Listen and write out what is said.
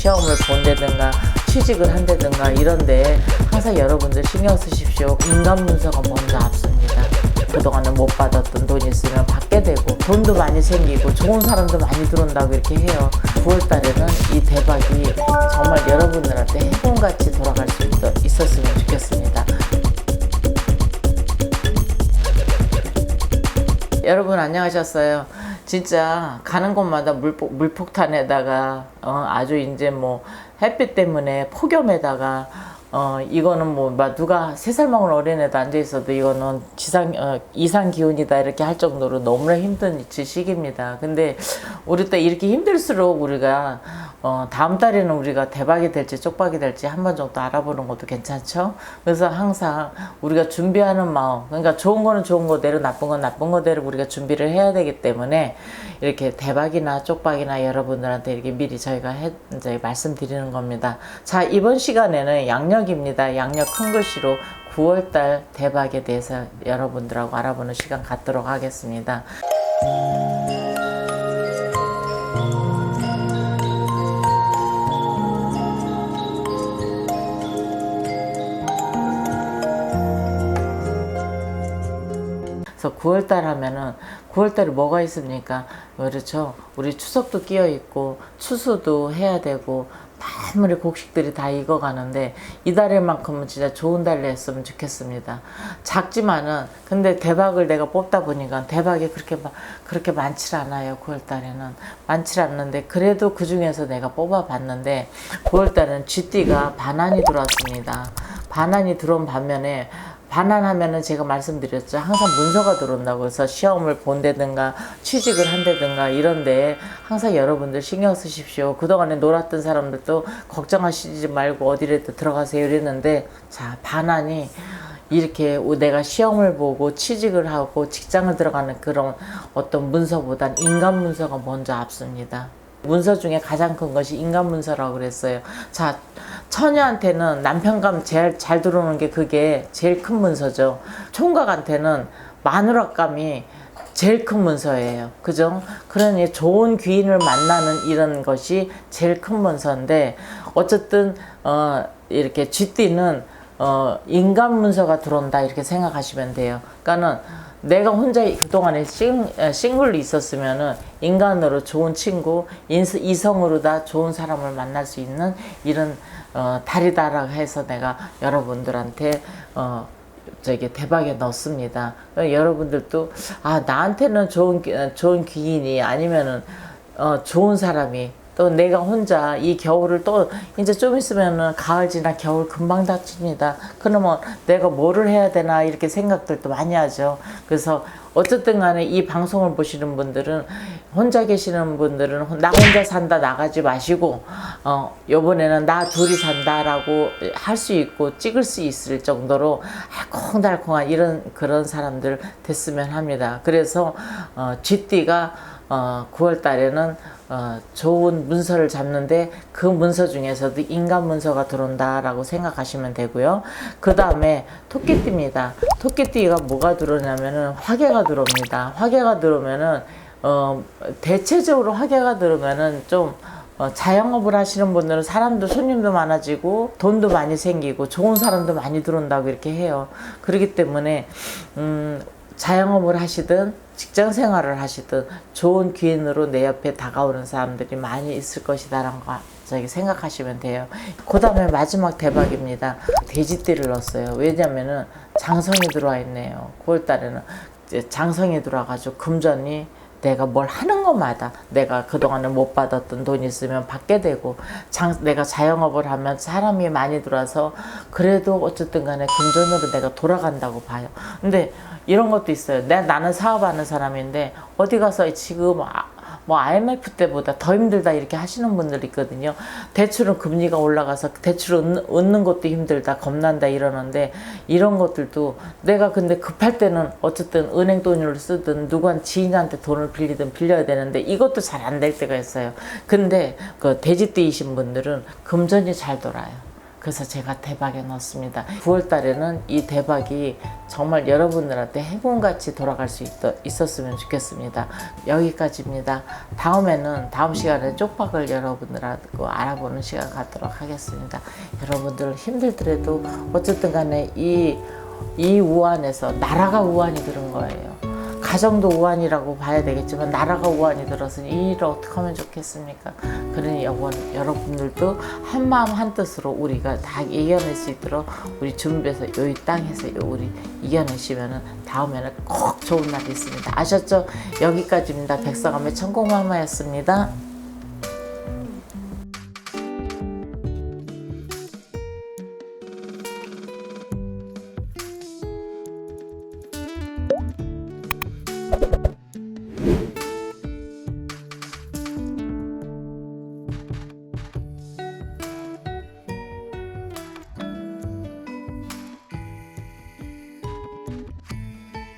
시험을 본다든가 취직을 한다든가 이런데 항상 여러분들 신경 쓰십시오. 인간 문서가 먼저 앞섭니다. 그동안은 못 받았던 돈 있으면 받게 되고 돈도 많이 생기고 좋은 사람도 많이 들어온다고 이렇게 해요. 9월 달에는 이 대박이 정말 여러분들한테 해공같이 돌아갈 수 있- 있었으면 좋겠습니다. 여러분 안녕하셨어요. 진짜 가는 곳마다 물폭, 물폭탄에다가 어, 아주 이제 뭐 햇빛 때문에 폭염에다가 어 이거는 뭐 막 누가 세 살 먹은 어린애도 앉아 있어도 이거는 지상 어, 이상 기온이다 이렇게 할 정도로 너무나 힘든 시기입니다. 근데 우리 또 이렇게 힘들수록 우리가 어 다음 달에는 우리가 대박이 될지 쪽박이 될지 한 번 정도 알아보는 것도 괜찮죠. 그래서 항상 우리가 준비하는 마음, 그러니까 좋은 거는 좋은 거대로 나쁜 건 나쁜 거대로 우리가 준비를 해야 되기 때문에 이렇게 대박이나 쪽박이나 여러분들한테 이렇게 미리 저희가 해, 이제 말씀드리는 겁니다. 자, 이번 시간에는 양력입니다. 양력 큰 글씨로 9월달 대박에 대해서 여러분들하고 알아보는 시간 갖도록 하겠습니다. 9월달 하면은 9월달에 뭐가 있습니까? 그렇죠. 우리 추석도 끼어 있고 추수도 해야 되고 아무리 곡식들이 다 익어가는데 이달에만큼은 진짜 좋은 달로 했으면 좋겠습니다. 작지만은 근데 대박을 내가 뽑다 보니까 대박이 그렇게 막 그렇게 많지 않아요. 9월 달에는 많지 않는데 그래도 그 중에서 내가 뽑아봤는데 9월 달은 쥐띠가 반환이 들어왔습니다. 반환이 들어온 반면에 반환하면은 제가 말씀드렸죠. 항상 문서가 들어온다고 해서 시험을 본다든가 취직을 한다든가 이런데 항상 여러분들 신경 쓰십시오. 그동안에 놀았던 사람들도 걱정하시지 말고 어디라도 들어가세요 이랬는데 자, 반환이 이렇게 내가 시험을 보고 취직을 하고 직장을 들어가는 그런 어떤 문서보단 인간 문서가 먼저 앞섭니다. 문서 중에 가장 큰 것이 인간 문서라고 그랬어요. 자, 처녀한테는 남편감 제일 잘 들어오는 게 그게 제일 큰 문서죠. 총각한테는 마누라감이 제일 큰 문서예요. 그죠? 그러니 좋은 귀인을 만나는 이런 것이 제일 큰 문서인데 어쨌든 어 이렇게 쥐띠는 어 인간 문서가 들어온다 이렇게 생각하시면 돼요. 그러니까는 내가 혼자 그동안에 싱, 에, 싱글로 있었으면은 인간으로 좋은 친구, 인스, 이성으로 다 좋은 사람을 만날 수 있는 이런 어, 달이다라고 해서 내가 여러분들한테 어, 저기 대박에 넣습니다. 어, 여러분들도 아 나한테는 좋은 기- 어, 좋은 기인이 아니면은 어, 좋은 사람이 또 내가 혼자 이 겨울을 또 이제 좀 있으면은 가을 지나 겨울 금방 닥칩니다. 그러면 내가 뭐를 해야 되나 이렇게 생각들도 많이 하죠. 그래서 어쨌든 간에 이 방송을 보시는 분들은 혼자 계시는 분들은 나 혼자 산다 나가지 마시고 어 요번에는 나 둘이 산다라고 할 수 있고 찍을 수 있을 정도로 알콩달콩한 이런 그런 사람들 됐으면 합니다. 그래서 어 쥐띠가 어 9월 달에는 어, 좋은 문서를 잡는데 그 문서 중에서도 인간 문서가 들어온다라고 생각하시면 되고요. 그 다음에 토끼띠입니다. 토끼띠가 뭐가 들어오냐면은 화개가 들어옵니다. 화개가 들어오면은 어, 대체적으로 화개가 들어오면은 좀 어, 자영업을 하시는 분들은 사람도 손님도 많아지고 돈도 많이 생기고 좋은 사람도 많이 들어온다고 이렇게 해요. 그렇기 때문에 음, 자영업을 하시든 직장 생활을 하시든 좋은 기인으로 내 옆에 다가오는 사람들이 많이 있을 것이다라는 거 저기 생각하시면 돼요. 그 다음에 마지막 대박입니다. 돼지띠를 넣었어요. 왜냐면은 장성이 들어와 있네요. 9월 달에는 장성이 들어와가지고 금전이 내가 뭘 하는 것마다 내가 그동안에 못 받았던 돈 있으면 받게 되고 장, 내가 자영업을 하면 사람이 많이 들어와서 그래도 어쨌든 간에 금전으로 내가 돌아간다고 봐요. 근데 이런 것도 있어요. 내, 나는 사업하는 사람인데 어디 가서 지금 아, 뭐 IMF 때보다 더 힘들다 이렇게 하시는 분들 있거든요. 대출은 금리가 올라가서 대출 얻는, 것도 힘들다, 겁난다 이러는데 이런 것들도 내가 근데 급할 때는 어쨌든 은행 돈을 쓰든 누구한 지인한테 돈을 빌리든 빌려야 되는데 이것도 잘 안 될 때가 있어요. 근데 그 돼지띠이신 분들은 금전이 잘 돌아요. 그래서 제가 대박에 넣었습니다. 9월 달에는 이 대박이 정말 여러분들한테 행운같이 돌아갈 수 있, 있었으면 좋겠습니다. 여기까지입니다. 다음에는 다음 시간에 쪽박을 여러분들하고 알아보는 시간 갖도록 하겠습니다. 여러분들 힘들더라도 어쨌든 간에 이, 이 우한에서 나라가 우한이 그런 거예요. 가정도 우한이라고 봐야 되겠지만 나라가 우한이 들어서니 이 일을 어떻게 하면 좋겠습니까? 그러니 여러분, 여러분들도 한 마음 한 뜻으로 우리가 다 이겨낼 수 있도록 우리 준비해서 이 땅에서 우리 이겨내시면은 다음에는 꼭 좋은 날이 있습니다. 아셨죠? 여기까지입니다. 백성함의 천공마마였습니다.